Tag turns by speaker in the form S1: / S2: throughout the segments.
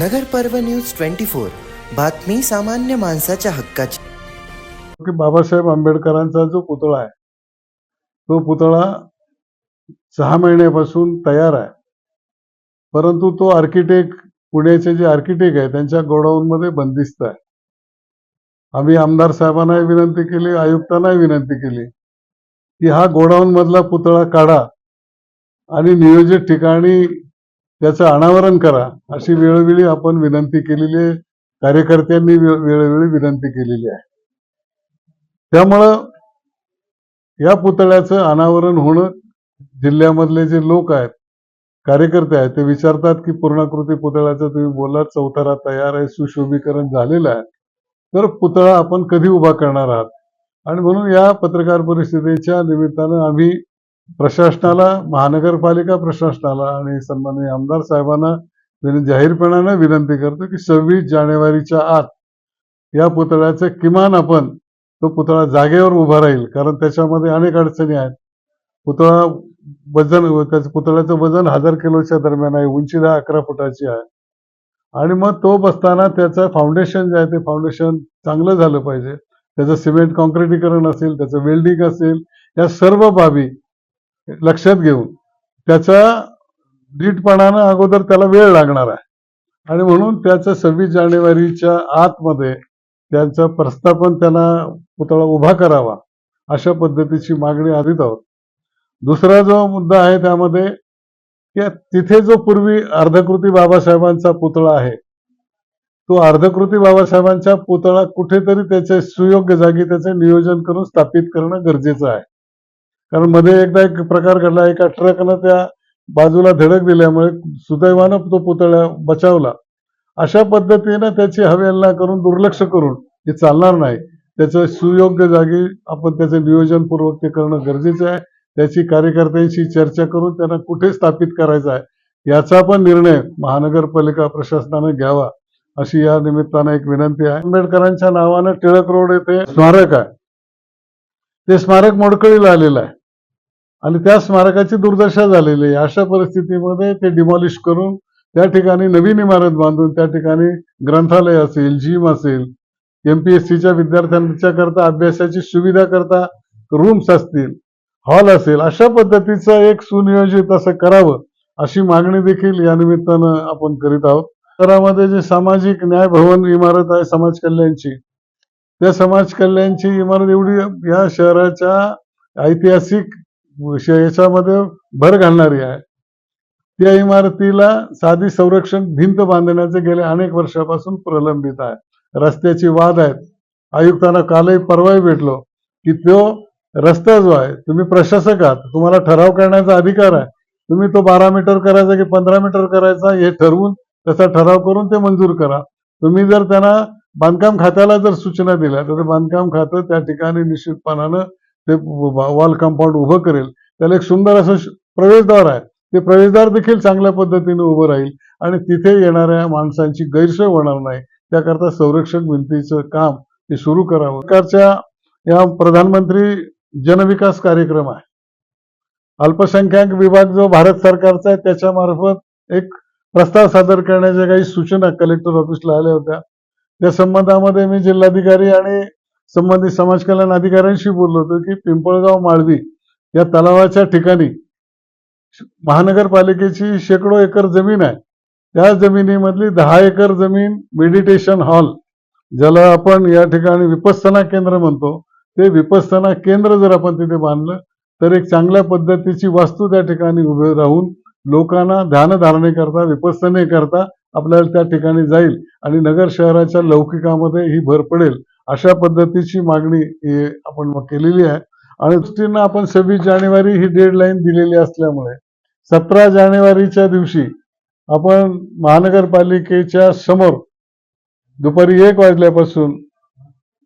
S1: नगर पर्व news twenty four. बातमी सामान्य माणसाच्या हक्काची.
S2: की बाबासाहेब आंबेडकरांचा जो पुतळा आहे तो पुतळा सहा महिन्यापासून तयार आहे. परंतु तो आर्किटेक्ट पुण्याचे जे आर्किटेक्ट आहे त्यांच्या गोडाऊनमध्ये बंदिस्त आहे. आम्ही आमदार साहेबांनाही विनंती केली आयुक्तांनाही विनंती केली की हा गोडाऊन मधला पुतळा काढा आणि नियोजित ठिकाणी त्याचं अनावरण करा. अशी वेळोवेळी आपण विनंती केलेली आहे. कार्यकर्त्यांनी वेळोवेळी विनंती केलेली आहे. त्यामुळं या पुतळ्याचं अनावरण होणं जिल्ह्यामधले जे लोक आहेत कार्यकर्ते आहेत ते विचारतात की पूर्णाकृती पुतळ्याचं तुम्ही बोललात चौथरा तयार आहे सुशोभीकरण झालेलं आहे. तर पुतळा आपण कधी उभा करणार आहात? आणि म्हणून या पत्रकार परिषदेच्या निमित्तानं आम्ही प्रशासनाला महानगरपालिका प्रशासनाला आणि सन्माननीय आमदार साहेबांना जाहीरपणानं विनंती करतो की सव्वीस जानेवारीच्या आत या पुतळ्याचं किमान आपण तो पुतळा जागेवर उभा राहील कारण त्याच्यामध्ये अनेक अडचणी आहेत. पुतळा वजन त्याचं पुतळ्याचं वजन हजार किलोच्या दरम्यान आहे उंची दहा अकरा फुटाची आहे. आणि मग तो बसताना त्याचं फाउंडेशन जे आहे ते फाउंडेशन चांगलं झालं पाहिजे. त्याचं सिमेंट कॉन्क्रिटीकरण असेल त्याचं वेल्डिंग असेल या सर्व बाबी लक्षात घेऊन. त्याचा नीटपणानं अगोदर त्याला वेळ लागणार आहे. आणि म्हणून त्याचं सव्वीस जानेवारीच्या आतमध्ये त्यांचा प्रस्थापन त्यांना पुतळा उभा करावा अशा पद्धतीची मागणी आधीत आहोत. दुसरा जो मुद्दा आहे त्यामध्ये की तिथे जो पूर्वी अर्धकृती बाबासाहेबांचा पुतळा आहे तो अर्धकृती बाबासाहेबांचा पुतळा कुठेतरी त्याचे सुयोग्य जागी त्याचे नियोजन करून स्थापित करणं गरजेचं आहे. कारण मध्ये एकदा एक प्रकार घडला एका ट्रकनं त्या बाजूला धडक दिल्यामुळे सुदैवानं तो पुतळा बचावला. अशा पद्धतीनं त्याची हवेलना करून दुर्लक्ष करून हे चालणार नाही. त्याचं सुयोग्य जागी आपण त्याचं नियोजनपूर्वक ते करणं गरजेचं आहे. त्याची कार्यकर्त्यांशी चर्चा करून त्यांना कुठे स्थापित करायचं आहे याचा पण निर्णय महानगरपालिका प्रशासनाने घ्यावा अशी या निमित्तानं एक विनंती आहे. आंबेडकरांच्या नावानं टिळक रोड येथे स्मारक आहे. ते स्मारक मोडकळीला आलेलं आहे. आणि त्या स्मारकाची दुर्दशा झालेली आहे. अशा परिस्थितीमध्ये ते डिमॉलिश करून त्या ठिकाणी नवीन इमारत बांधून त्या ठिकाणी ग्रंथालय असेल जिम असेल एमपीएससीच्या विद्यार्थ्यांच्या करता अभ्यासाची सुविधा करता रूम्स असतील हॉल असेल अशा पद्धतीचं एक सुनियोजित असं करावं अशी मागणी देखील या निमित्तानं आपण करीत आहोत. शहरामध्ये जे सामाजिक न्याय भवन इमारत आहे समाज कल्याणची त्या समाज कल्याणची इमारत एवढी या शहराच्या ऐतिहासिक याच्यामध्ये भर घालणारी आहे. त्या इमारतीला साधी संरक्षण भिंत बांधण्याचे गेले अनेक वर्षापासून प्रलंबित आहे. रस्त्याची वाद आहेत. आयुक्तांना कालही परवाही भेटलो की तो रस्ता जो आहे तुम्ही प्रशासक आहात तुम्हाला ठराव करण्याचा अधिकार आहे. तुम्ही तो बारा मीटर करायचा की पंधरा मीटर करायचा हे ठरवून त्याचा ठराव करून ते मंजूर करा. तुम्ही जर त्यांना बांधकाम खात्याला जर सूचना दिल्या तर ते बांधकाम खातं त्या ठिकाणी निश्चितपणानं ते वॉल कंपाऊंड उभं करेल. त्याला एक सुंदर असं प्रवेशद्वार आहे. ते प्रवेशद्वार देखील चांगल्या पद्धतीने उभं राहील आणि तिथे येणाऱ्या माणसांची गैरसोय होणार नाही. त्याकरता संरक्षण भिंतीचं काम ते सुरू करावं. सरकारच्या या प्रधानमंत्री जनविकास कार्यक्रम आहे. अल्पसंख्याक विभाग जो भारत सरकारचा आहे त्याच्या मार्फत एक प्रस्ताव सादर करण्याच्या काही सूचना कलेक्टर ऑफिसला आल्या होत्या. त्या संबंधामध्ये मी जिल्हाधिकारी आणि संबंधित समाज कल्याण अधिकाऱ्यांशी बोललो होतो की पिंपळगाव माळवी या तलावाच्या ठिकाणी महानगरपालिकेची शेकडो एकर जमीन आहे. त्या जमिनीमधली दहा एकर जमीन मेडिटेशन हॉल ज्याला आपण या ठिकाणी विपस्तना केंद्र म्हणतो. ते विपस्तना केंद्र जर आपण तिथे बांधलं तर एक चांगल्या पद्धतीची वास्तू त्या ठिकाणी उभे राहून लोकांना ध्यानधारणेकरता विपस्सनेकरता आपल्याला त्या ठिकाणी जाईल आणि नगर शहराच्या लौकिकामध्ये ही भर पडेल. अशा पद्धतीची मागणी आपण केलेली आहे. आणि दृष्टीनं आपण सव्वीस जानेवारी ही डेडलाईन दिलेली असल्यामुळे सतरा जानेवारीच्या दिवशी आपण महानगरपालिकेच्या समोर दुपारी एक वाजल्यापासून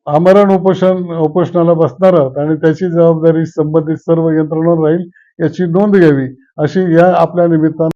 S2: आमरण उपोषण उपोषणाला बसणार आहोत आणि त्याची जबाबदारी संबंधित सर्व यंत्रणांवर राहील याची नोंद घ्यावी अशी या आपल्या निमित्तानं